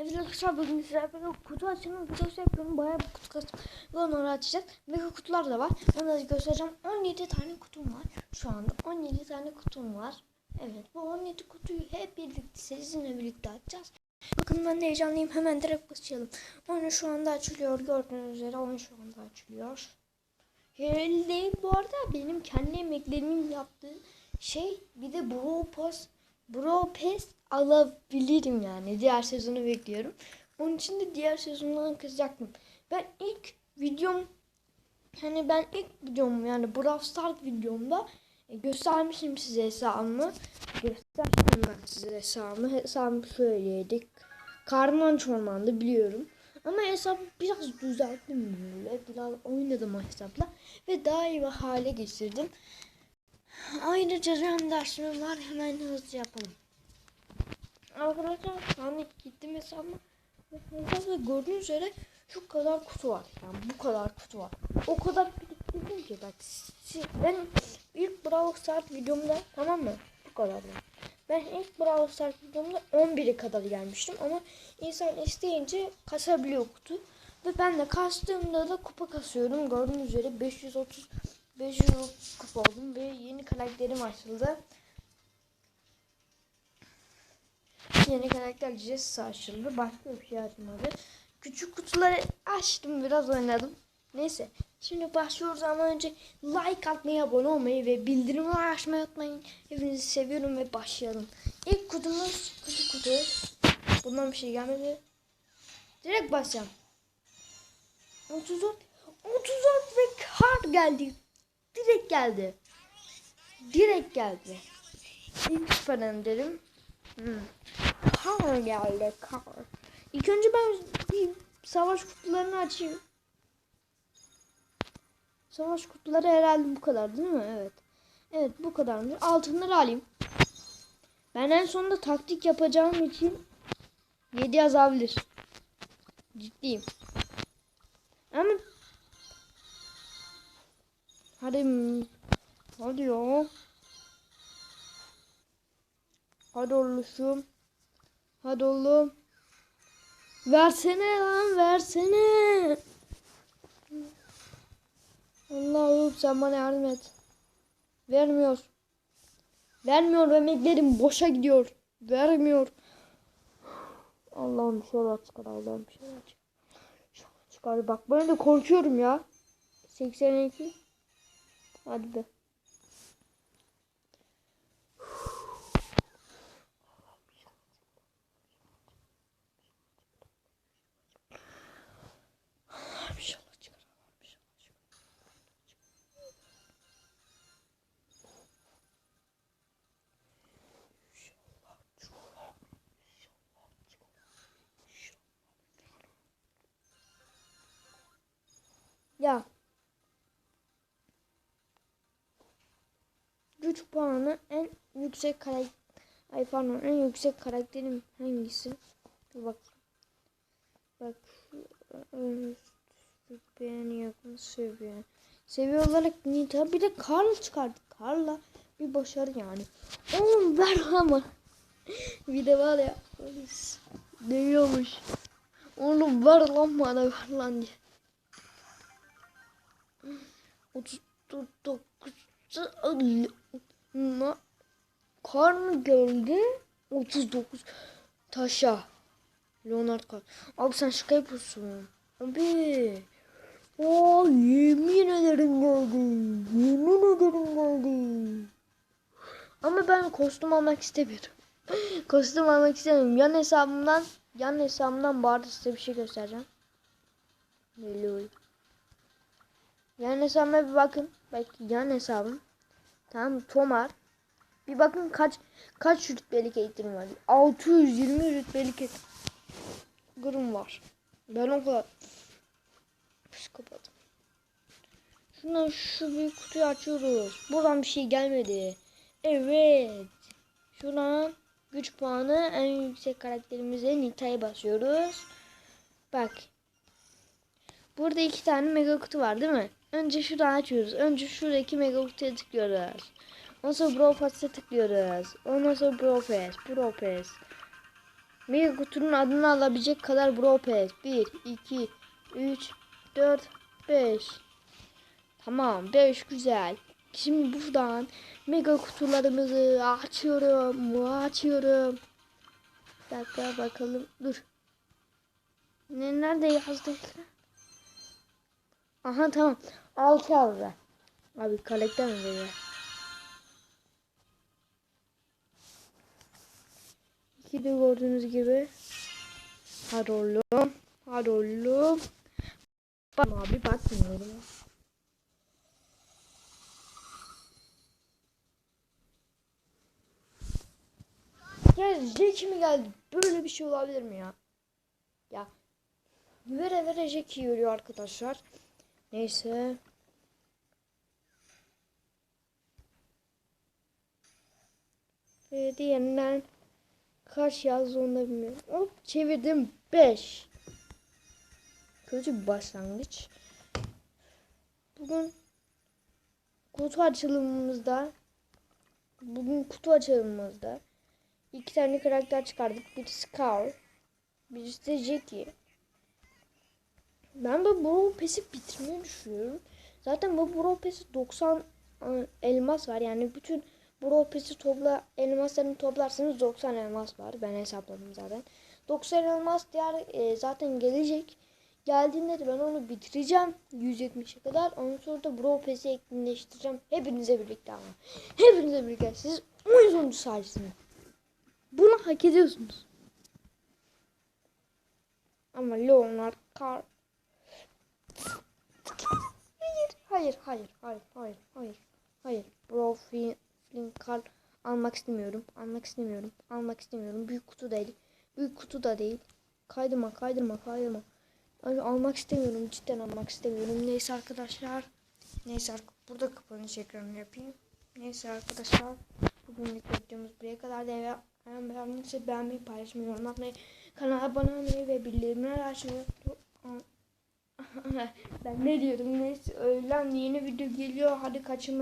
Evet arkadaşlar bugün sizlerle birlikte kutu açımı videosu yapıyorum. Bayağı bir kutu açtım. Ve onları açacağız. Mega kutular da var. Onları göstereceğim. 17 tane kutum var. Şu anda 17 tane kutum var. Evet bu 17 kutuyu hep birlikte sizinle birlikte açacağız. Bakın ben de heyecanlıyım. Hemen direkt başlayalım. Oyun şu anda açılıyor. Gördüğünüz üzere oyun şu anda açılıyor. Herhalde bu arada benim kendi emeklerimin yaptığı şey bir de Bro Pass Bro Pass alabilirim yani. Diğer sezonu bekliyorum. Onun için de diğer sezondan kızacaktım. Ben ilk videom hani ben ilk videom yani Brawl Stars videomda e, göstermişim size hesabımı. Göstermişim ben size hesabımı. Hesabımı şöyleydik. Karman çormandı biliyorum. Ama hesabı biraz düzelttim böyle. Biraz oynadım o hesapla. Ve daha iyi bir hale getirdim. Ayrıca ren dersim var. Hemen hızlıca yapalım. Arkadaşlar de gittim hesabıma. Hesapta gördüğünüz üzere şu kadar kutu var. Yani bu kadar kutu var. O kadar biriktirdim ki bak. Ben ilk Brawl Stars videomda tamam mı? Bu kadar yani. Ben ilk Brawl Stars videomda 11'e kadar gelmiştim ama insan isteyince kasabiliyor kutu. Ve ben de kastığımda da kupa kasıyorum. Gördüğünüz üzere 530 500 kupa oldum ve yeni karakterim açıldı. Yeni karakter Jesse açıldı. Başka bir şey açmadı. Küçük kutuları açtım biraz oynadım. Neyse. Şimdi başlıyoruz ama önce like atmayı, abone olmayı ve bildirimi açmayı unutmayın. Hepinizi seviyorum ve başlayalım. İlk kutumuz kutu kutu. Bundan bir şey gelmedi. Direkt başlayalım. 34 34 ve kart geldi. Direkt geldi. Direkt geldi. İlk süper derim. Hmm. Kar geldi kar. İlk önce ben bir savaş kutularını açayım. Savaş kutuları herhalde bu kadar değil mi? Evet. Evet bu kadarmış. Altınları alayım. Ben en sonunda taktik yapacağım için 7 yazabilir. Ciddiyim. Ama Hadi Hadi ya. Hadi oğlum. Hadi oğlum. Versene lan versene. Allah'ım sen bana yardım et. Vermiyor. Vermiyor emeklerim boşa gidiyor. Vermiyor. Allah'ım bir şeyler çıkar Allah'ım bir şeyler çıkar. Çıkar bak ben de korkuyorum ya. 82. Hadi be. Güç puanı en yüksek karakter Ay pardon en yüksek karakterim hangisi? Dur bak. Bak. ıı, Beğeni yakın seviye. Seviye olarak Nita bir de Karl çıkardık. Karl'la bir başarı yani. Oğlum ver ama. bir de var ya. Dövüyormuş. Oğlum ver lan bana ver lan diye. 39 Na Kar mı geldi? 39 taşa. Leonard Kar. Abi sen şaka yapıyorsun. Abi. Oo yemin ederim geldi. Yemin ederim geldi. Ama ben kostüm almak istemiyorum. kostüm almak istemiyorum. Yan hesabımdan yan hesabımdan bari size bir şey göstereceğim. Belli Yan hesabıma bir bakın. Belki yan hesabım. Tamam Tomar. Bir bakın kaç kaç rütbelik eğitim var. 620 rütbelik eğitim var. Ben o kadar psikopatım. Şundan şu büyük kutuyu açıyoruz. Buradan bir şey gelmedi. Evet. Şuradan güç puanı en yüksek karakterimize Nita'ya basıyoruz. Bak. Burada iki tane mega kutu var değil mi? Önce şuradan açıyoruz. Önce şuradaki mega kutuya tıklıyoruz. Ondan sonra Brawl Pass'e tıklıyoruz. Ondan sonra Brawl Pass, Brawl Pass. Mega kutunun adını alabilecek kadar Bro Pass. 1, 2, 3, 4, 5. Tamam 5 güzel. Şimdi buradan mega kutularımızı açıyorum. Açıyorum. Bir dakika bakalım. Dur. Ne, nerede yazdık? Aha tamam. 6 yazdı. Abi kalekte mi veriyor? İki de gördüğünüz gibi. Hadi oğlum. Hadi oğlum. Bak abi bakmıyorum. Ya Jack mi geldi? Böyle bir şey olabilir mi ya? Ya. Vere vere Jack yürüyor arkadaşlar. Neyse. Ve diğerinden kaç yazdı onu da bilmiyorum. Hop çevirdim 5. Kötü bir başlangıç. Bugün kutu açılımımızda bugün kutu açılımımızda iki tane karakter çıkardık. Biri Scar, birisi de Jackie. Ben bu Brawl Pass'i bitirmeyi düşünüyorum. Zaten bu Brawl Pass'i 90 e, elmas var. Yani bütün Brawl Pass'i topla elmaslarını toplarsanız 90 elmas var. Ben hesapladım zaten. 90 elmas diğer e, zaten gelecek. Geldiğinde de ben onu bitireceğim 170'e kadar. Ondan sonra da Brawl Pass'i etkinleştireceğim. Hepinize birlikte ama. Hepinize birlikte. Siz oyun sonucu sayesinde. Bunu hak ediyorsunuz. Ama Leonard Kar Hayır, hayır, hayır, hayır, hayır, hayır. Bro, Flynn Carl almak istemiyorum. Almak istemiyorum. Almak istemiyorum. Büyük kutu değil. Büyük kutu da değil. Kaydırma, kaydırma, kaydırma. Ay, almak istemiyorum. Cidden almak istemiyorum. Neyse arkadaşlar. Neyse burada kapanış ekranı yapayım. Neyse arkadaşlar. Bugünlük videomuz buraya kadar da eğer beğenmeyi, paylaşmayı, yorum atmayı, kanala abone olmayı ve bildirimleri açmayı ben ne diyorum neyse öğlen yeni video geliyor hadi kaçırmayın.